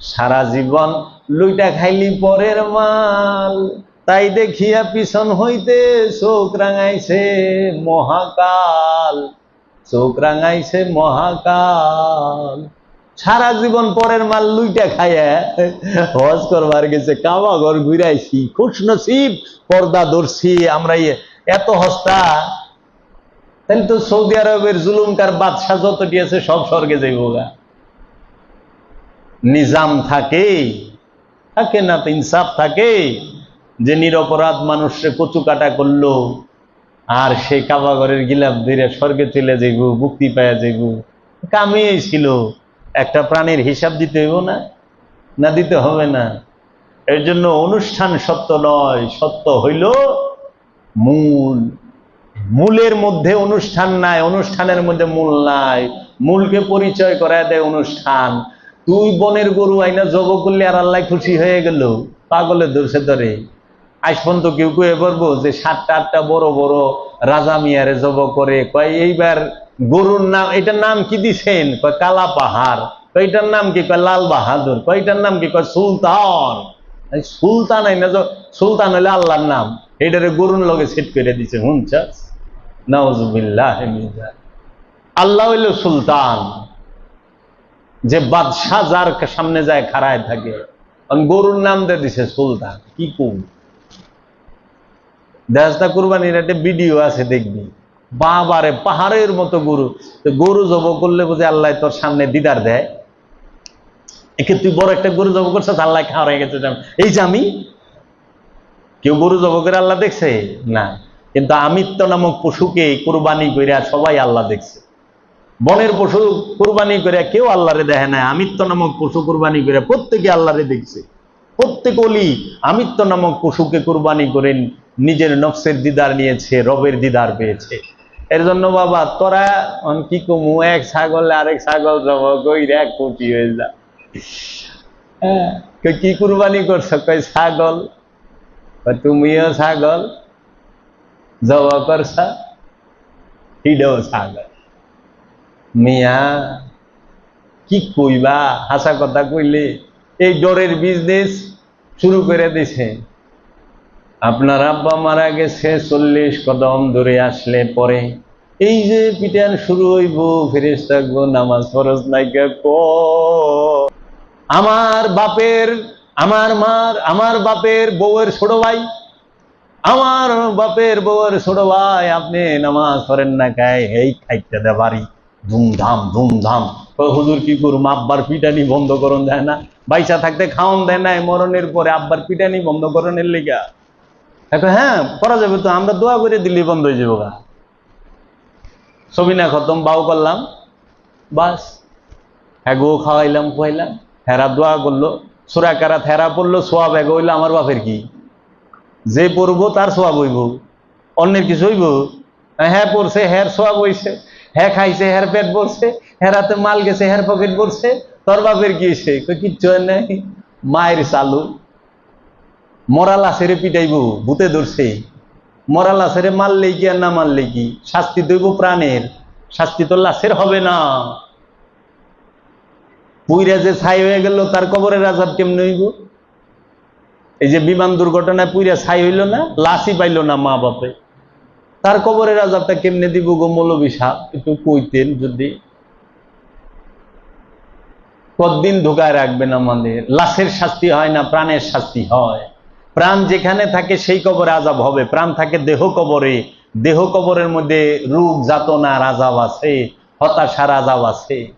সারা জীবন লুইটা খাইলি পরের মাল। তাই দেখিয়া পিছন হইতে চোখ রাঙাইছে মহাকাল। চোখ রাঙাইছে মহাকাল। সারা জীবন পরের মাল লুইটা খাইয়া হজ করবার গেছে, কাবা ঘর ঘুরাইছি, খুশ নসিব, পর্দা ধরছি, আমরা ইয়ে- এত হস্তা। তাহলে তো সৌদি আরবের জুলুমকার বাদশাহ যতটি আছে সব স্বর্গে যাইব নিজাম থাকে থাকে না তো ইনসাফ থাকে, যে নিরপরাধ মানুষে কচু কাটা করল, আর সে কাবাগরের গিলাপ ধীরে স্বর্গে চলে যাইব, মুক্তি পাওয়া যাইব। কামিয়ে ছিল। একটা প্রাণীর হিসাব দিতে হইব না না দিতে হবে না। এর জন্য অনুষ্ঠান সত্য নয়, সত্য হইল মূল। মূলের মধ্যে অনুষ্ঠান নাই, অনুষ্ঠানের মধ্যে মূল নাই। মূলকে পরিচয় করায় দেয় অনুষ্ঠান। তুই বনের গরু আইনা জব করলে আর আল্লাহ খুশি হয়ে গেল। পাগলে ধরছে ধরে। আজ পর্যন্ত কেউ কেউ বলব যে সাতটা আটটা বড় বড় রাজা মিয়ারে জব করে। কয়, এইবার গরুর নাম, এটার নাম কি দিছেন? কয়, কালা পাহাড়। কয়, এটার নাম কি? কয়, লাল বাহাদুর। কয়, এটার নাম কি? কয়, সুলতান। সুলতান জ- সুলতান হলে আল্লাহর নাম। এটারে গরুর লগে সেট করে দিছে হুনচাস নাউজুবিল্লাহ আল্লাহ হইল সুলতান। যে বাদশাহ যার সামনে যায় খাড়ায় থাকে। গরুর নাম দিয়ে দিছে সুলতান। কি কুম? দেশটা কুরবানির একটা ভিডিও আছে, দেখবি। বাবারে, পাহাড়ের মতো গরু। গরু জব করলে বুঝে আল্লাহ তোর সামনে দিদার দেয়। একে তুই বড় একটা গরু জব করছিস, আল্লাহ খাওয়া হয়ে গেছে এই যে আমি? কেউ গরু জব করে আল্লাহ দেখছে? না। কিন্তু আমিত্ব নামক পশুকে কোরবানি করিয়া সবাই আল্লাহ দেখছে। বনের পশু কোরবানি করে কেউ আল্লাহরে দেখে না আমিত্ব নামক পশু কোরবানি করে প্রত্যেকে আল্লাহরে দেখছে। প্রত্যেক অলি আমিত্ব নামক পশুকে কোরবানি করেন নিজের নফসের দিদার নিয়েছে রবের দিদার পেয়েছে। এর জন্য বাবা তোরা কি কমু এক ছাগল আরেক ছাগল জব কইরে এক কোটি হয়ে যা। হ্যাঁ, কি কুরবানি করছ? কই ছাগল? তুমিও ছাগল? জব করছ? হিডও ছাগল। মিয়া, কি কইবা? হাসা কথা কইলে এই ডরের বিজনেস শুরু করে দিছে। আপনার আব্বা মারা গেছে চল্লিশ কদম ধরে আসলে পরে। এই যে পিটান শুরু হইব, ফেরেস থাকব, নামাজ ফরজ নাইকা ক আমার বাপের, আমার মার, আমার বাপের বউয়ের ছোট ভাই, আমার বাপের বউয়ের ছোট ভাই, আপনি নামাজ পড়েন না খাই এই খাইতে দেবারি ধুমধাম ধুমধাম। হুজুর কি করুম? আব্বার পিটানি বন্ধ করন যায় না। বাইসা থাকতে খাওন দেয় না মরণের পরে আব্বার পিটানি বন্ধ করণের লেগা। এখন হ্যাঁ করা যাবে তো, আমরা দোয়া করে দিলেই বন্ধ হয়ে যাব গা। ছবি না খতম, বাউ করলাম। বাস। হ্যাঁ গো খাওয়াইলাম, খুয়াইলাম। হেরা দোয়া করল। সুরা কারা থেরা পড়ল, সোয়াব এগো হইল, আমার বাপের কি? যে পড়ব তার সোয়াব হইব। অন্যের কিছু হইব? হ্যাঁ পড়ছে হ্যার সোয়াব হইছে। হ্যাঁ খাইছে হ্যার পেট পড়ছে হেরাতে মাল গেছে হ্যার পকেট পড়ছে তোর বাপের কই কিচ্ছু হয় নাই। মায়ের চালু। মরা লাশেরে পিটাইব, ভূতে ধরছে। মরা লাশেরে মারলে কি আর না মারলে কি? শাস্তি দইব প্রাণের, শাস্তি তো লাশের হবে না। পুইরা যে ছাই হয়ে গেল, তার কবরের আজাব কেমনে হইব? এই যে বিমান দুর্ঘটনায় পুইরা ছাই হইল না, লাশই পাইল না মা বাপে। তার কবরের আজাবটা কেমনে দিব গো মৌলবী সাহ একটু কইতেন যদি। কতদিন ঢুকায় রাখবেন আমাদের? লাশের শাস্তি হয় না, প্রাণের শাস্তি হয়? প্রাণ যেখানে থাকে সেই কবরে আজাব হবে। প্রাণ থাকে দেহ কবরে। দেহ কবরের মধ্যে রোগ, যাতনার আজাব আছে, হতাশার আজাব আছে।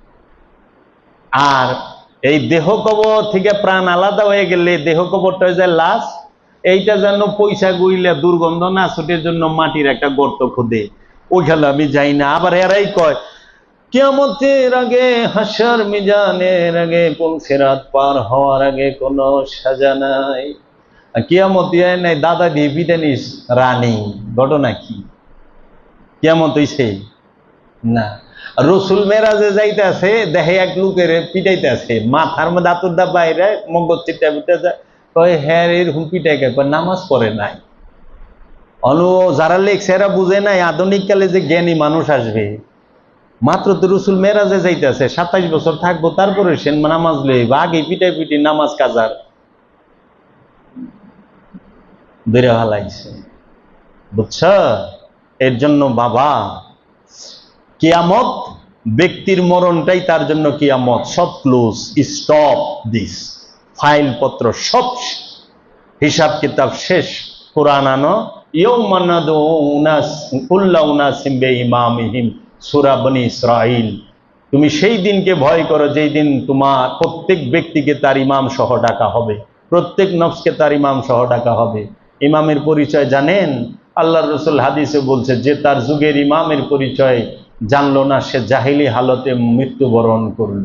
আর এই দেহ কবর থেকে প্রাণ আলাদা হয়ে গেলে দেহ কবরটা হয়ে যায় লাশ। এইটা যেন পয়সা গুইলে দুর্গন্ধ না ছুটের জন্য মাটির একটা গর্ত খুদে। ওইখানে আমি যাই না। আবার এরাই কয় কেমতের আগে হাসার মিজানের আগে পৌঁছে রাত পার হওয়ার আগে কোনো সাজা নাই। কিয়ামত নাই, দাদা দিয়ে বিটানিস রানী। ঘটনা কি? কিয়ামত হইছে? না। রসুল মেরাজে যাইতে আছে দেখে এক লোকের পিটাইতে আছে মাথার মধ্যে আতুর দা বাইরে, মগজ চিটা পিটা যায় কয় হ্যাঁ এরকম পিটাইকে কয়, নামাজ পড়ে নাই। অনু যারা লেখছে এরা বুঝে নাই, আধুনিক কালে যে জ্ঞানী মানুষ আসবে। মাত্র তো রসুল মেরাজে যাইতেছে, সাতাইশ বছর থাকব, তারপরে সে নামাজ লইব, আগে পিটাই পিটি নামাজ কাজার। বেড়ে ভালাইছে বুঝছ? এর জন্য বাবা, কিয়ামত, ব্যক্তির মরণটাই তার জন্য কিয়ামত। সব ক্লোজ, স্টপ দিস। ফাইল পত্র সব হিসাব কিতাব শেষ। কোরআন আনো তুমি সেই দিনকে ভয় করো যেই দিন তোমার প্রত্যেক ব্যক্তিকে তার ইমাম সহ ডাকা হবে। প্রত্যেক নফসকে তার ইমাম সহ ডাকা হবে। ইমামের পরিচয় জানেন? আল্লাহ রসুল হাদিসে বলছে, যে তার যুগের ইমামের পরিচয় জানলো না, সে জাহিলি হালতে মৃত্যুবরণ করল।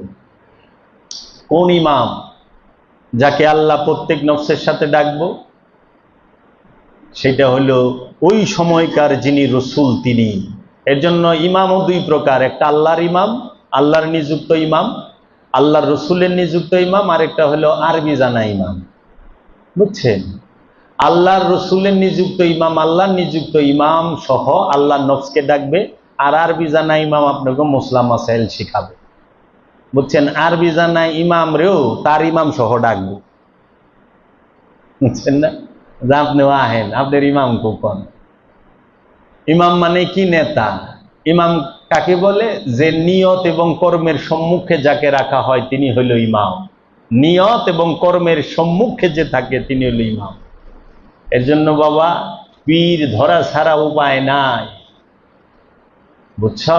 কোন ইমাম যাকে আল্লাহ প্রত্যেক নফসের সাথে ডাকবো, সেটা হলো ওই সময়কার যিনি রসুল তিনি। এর জন্য ইমামও দুই প্রকার, একটা আল্লাহর ইমাম, আল্লাহর নিযুক্ত ইমাম, আল্লাহর রসুলের নিযুক্ত ইমাম, আর একটা হলো আরবি জানা ইমাম। বুঝছেন? আল্লাহর রসুলের নিযুক্ত ইমাম, আল্লাহর নিযুক্ত ইমাম সহ আল্লাহ নফসকে ডাকবে, আর আরবি জানা ইমাম আপনাকে মুসলাম মাসাইল শিখাবে। বুঝছেন, আরবি জানা ইমাম রেও, তার ইমাম সহ ডাকবে। বুঝছেন না? যে আহেন, আপনার ইমাম কোন ইমাম মানে কি নেতা? ইমাম কাকে বলে? যে নিয়ত এবং কর্মের সম্মুখে যাকে রাখা হয় তিনি হইল ইমাম। নিয়ত এবং কর্মের সম্মুখে যে থাকে তিনি হইল ইমাম। এর জন্য বাবা, পীর ধরা ছাড়া উপায় নাই। বুঝছ?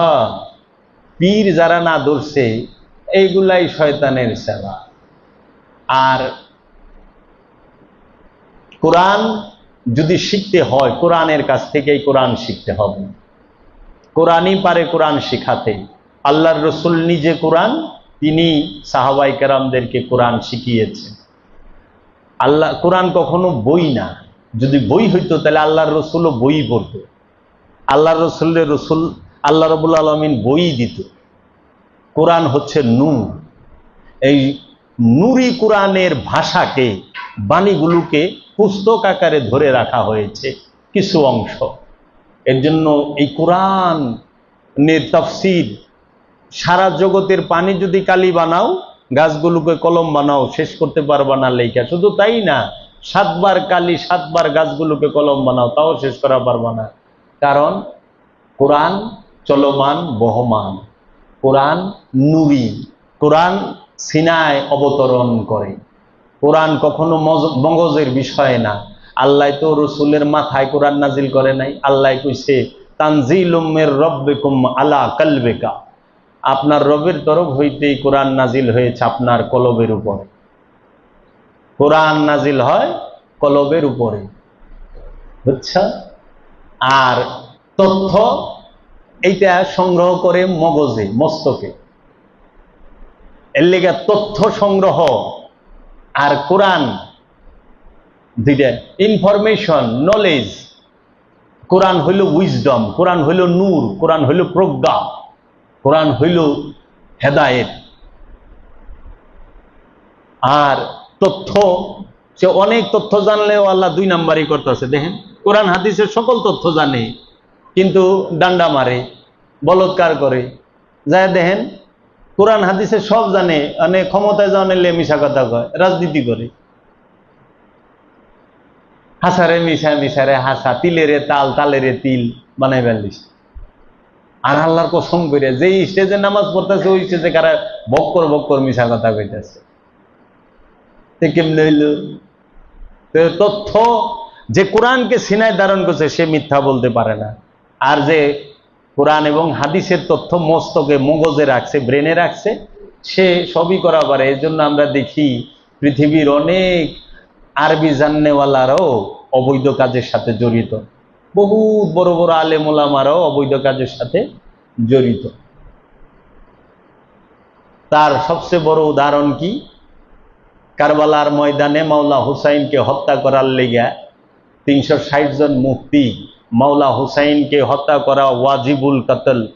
পীর যারা না ধরছে এইগুলাই শয়তানের সেবা। আর কোরআন যদি শিখতে হয়, কোরআনের কাছ থেকেই কোরআন শিখতে হবে। কোরআনই পারে কোরআন শিখাতে। আল্লাহর রসুল নিজে কোরআন, তিনি সাহাবাই কেরামদেরকে কোরআন শিখিয়েছেন আল্লাহ, কোরআন কখনো বই না। যদি বই হইতো, তাহলে আল্লাহর রসুলও বই পড়ত। আল্লাহর রসুলের রসুল, আল্লাহ রবুল আলমিন বই দিত। কোরআন হচ্ছে নূর। এই নুরি কোরআনের ভাষাকে, বাণীগুলোকে পুস্তক আকারে ধরে রাখা হয়েছে কিছু অংশ। এর জন্য এই কোরআন তফসির, সারা জগতের পানি যদি কালি বানাও, গাছগুলোকে কলম বানাও, শেষ করতে পারবা না লেখা শুধু তাই না, সাতবার কালি, সাতবার গাছগুলোকে কলম বানাও, তাও শেষ করা পারবা না। কারণ কোরআন চলমান, বহমান। কোরআন নুরি, কোরআন সিনায় অবতরণ করে। কোরআন কখনো মগজের বিষয় না। আল্লাহ তো রসুলের মাথায় কোরআন নাজিল করে নাই। আল্লাহ কইছে তানজিলুমের রব্বেকুম আলা কালবেকা। আপনার রবের তরফ হইতেই কোরআন নাজিল হয়েছে আপনার কলবের উপরে। কোরআন নাজিল হয় কলবের উপরে। বুঝছা? আর তথ্য এইটা সংগ্রহ করে মগজে, মস্তকে। এর লেগে তথ্য সংগ্রহ আর কোরআন দুইটা ইনফরমেশন নলেজ কোরআন হইল উইজডম কোরআন হইল নূর, কোরআন হইল প্রজ্ঞা, কোরআন হইল হেদায়েত। আর তথ্য, সে অনেক তথ্য জানলেও আল্লাহ দুই নাম্বারই করতেছে, দেখেন। কোরআন, হাদিসের সকল তথ্য জানে। কিন্তু ডান্ডা মারে, বলৎকার করে। যায় দেখেন, কোরআন হাদিসে সব জানে মানে ক্ষমতায় জানালে মিশা কথা কয়, রাজনীতি করে। হাসারে মিশা মিশারে হাসা, তিলেরে তাল, তালেরে তিল বানাই ফেলিস আর আল্লাহর কসম করে যে স্টেজে নামাজ পড়তেছে, ওই স্টেজে কারা বক্কর বক্কর মিশা কথা কইতেছে। তথ্য যে কোরআনকে সিনায় ধারণ করছে, সে মিথ্যা বলতে পারে না। আর যে কোরআন এবং হাদিসের তথ্য মস্তকে মগজে রাখছে, ব্রেনে রাখছে, সে সবই করা পারে। এর জন্য আমরা দেখি পৃথিবীর অনেক আরবি জাননেওয়ালারাও অবৈধ কাজের সাথে জড়িত। বহুত বড় বড় আলেমোলামারাও অবৈধ কাজের সাথে জড়িত। তার সবচেয়ে বড় উদাহরণ কি? কারবালার ময়দানে মাওলা হুসাইনকে হত্যা করার লেগা তিনশো জন মুক্তি মাওলা হুসাইনকে হত্যা করা ওয়াজিবুল কাতল।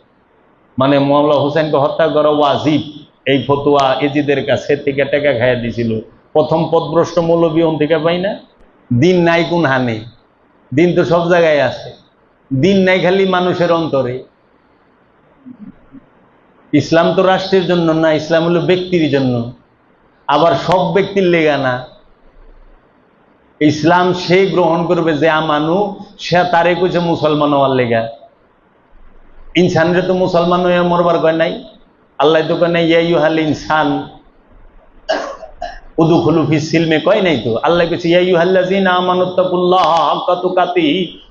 মানে মাওলা হুসাইনকে হত্যা করা ওয়াজিব। এই ফতুয়া এজিদের কাছে থেকে টেকা খাইয়া দিছিল। প্রথম পদভ্রষ্ট মৌলবীন থেকে পাই না? দিন নাই কোন হানে। দিন তো সব জায়গায় আছে। দিন নাই খালি মানুষের অন্তরে। ইসলাম তো রাষ্ট্রের জন্য না, ইসলাম হলো ব্যক্তির জন্য। আবার সব ব্যক্তির লেগা না। ইসলাম সে গ্রহণ করবে যে আমানু সে তারে কইছে মুসলমান হওয়ার লেগা। ইনসানরে তো মুসলমান হয়ে মরবার কয় নাই। আল্লাহ তো কয় নাই হাল ইনসান, উদু খুলুফি সিলমে কয় নাই তো। আল্লাহ কইছে ইয়াই হাল্লাজিনা আমানুত্তাকুল্লাহ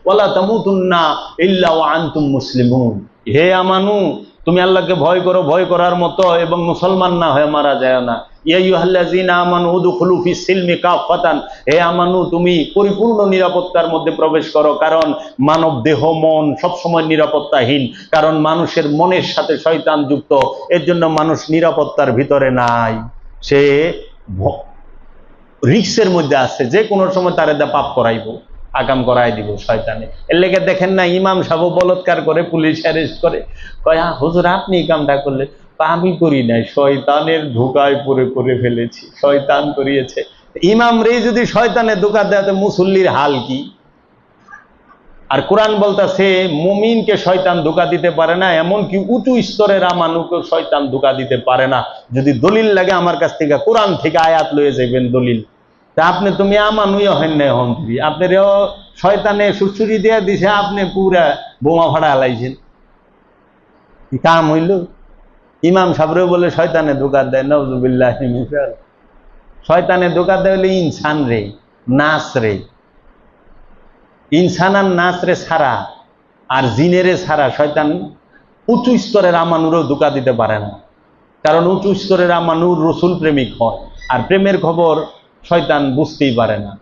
ওয়ালা তামুতুন্না ইল্লা ওয়া আনতুম মুসলিমুন। হে আমানু তুমি আল্লাহকে ভয় করো, ভয় করার মতো এবং মুসলমান না হয়ে মারা যায় না। পরিপূর্ণ নিরাপত্তার মধ্যে প্রবেশ করো কারণ মানব দেহ মন সবসময় নিরাপত্তাহীন কারণ মানুষের মনের সাথে শয়তান যুক্ত এর জন্য মানুষ নিরাপত্তার ভিতরে নাই। সে রিক্সের মধ্যে আছে যে কোনো সময় তারে দা পাপ করাইবো আকাম করাই দিব শয়তানে। এর লেগে দেখেন না ইমাম সাহেব বলৎকার করে পুলিশ অ্যারেস্ট করে। কয় "আ, হুজুর আপনি কামটা করলে তা আমি করি নাই, শয়তানের ধোকায় পরে করে ফেলেছি, শয়তান করিয়েছে। ইমাম রে যদি শয়তানের ধোকা দেয়, তো মুসল্লির হাল কি? আর কোরআন বলতেছে, মুমিনকে শয়তান ধোকা দিতে পারে না, এমনকি উঁচু স্তরের আমানুকে শয়তান ধোকা দিতে পারে না। যদি দলিল লাগে, আমার কাছ থেকে কোরআন থেকে আয়াত লয়ে যাবেন দলিল। তা আপনি তুমি আমানুই হেন নাই হন ফিরি আপনারও শয়তানে সুসুরি দিয়ে দিছে, আপনি পুরা বোমা ফাড়া হালাইছেন। কাম হইল? ইমাম সাবরে বলে, শয়তানে ধোকা দেয় নজুবিল্লাহ শয়তানে ধোকা দেয় হলে ইনসান রে নাচ রে। ইনসান আর নাচ রে ছাড়া, আর জিনেরে ছাড়া শয়তান উঁচু স্তরের আমানুরও ধোকা দিতে পারে না। কারণ উঁচু স্তরের আমানুর রসুল প্রেমিক হয়, আর প্রেমের খবর শয়তান বুঝতেই পারে না।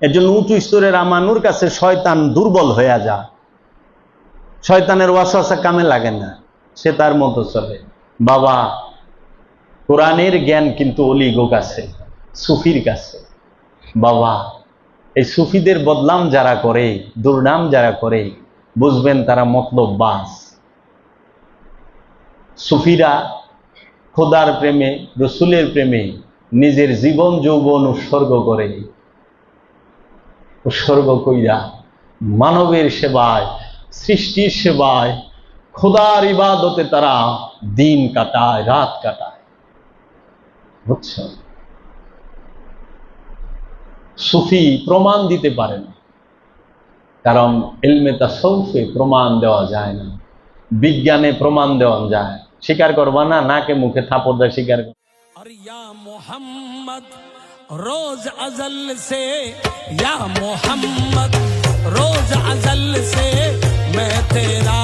এর জন্য উঁচু স্তরের আমানুর কাছে শয়তান দুর্বল হয়ে যায়। শয়তানের ওয়াসওয়াসা কামে লাগে না। সে তার মতো চলে। বাবা, কোরআনের জ্ঞান কিন্তু অলিগো কাছে, সুফির কাছে। বাবা, এই সুফিদের বদনাম যারা করে, দুর্নাম যারা করে, বুঝবেন তারা মতলব বাস। সুফিরা খোদার প্রেমে, রসুলের প্রেমে নিজের জীবন, যৌবন উৎসর্গ করে। উৎসর্গ কইরা মানবের সেবায়, সৃষ্টির সেবায় খোদার ইবাদতে তারা দিন কাটায়, রাত কাটায়। বুঝছেন সুফি প্রমাণ দিতে পারে না। কারণ এলমে তা সৌফে প্রমাণ দেওয়া যায় না। বিজ্ঞানে প্রমাণ দেওয়া যায়। স্বীকার করবা না? নাকে মুখে থাপড় দেয়, স্বীকার করবা রোজ আজল সে মোহাম্মদ, রোজ আজল সে, মে তেরা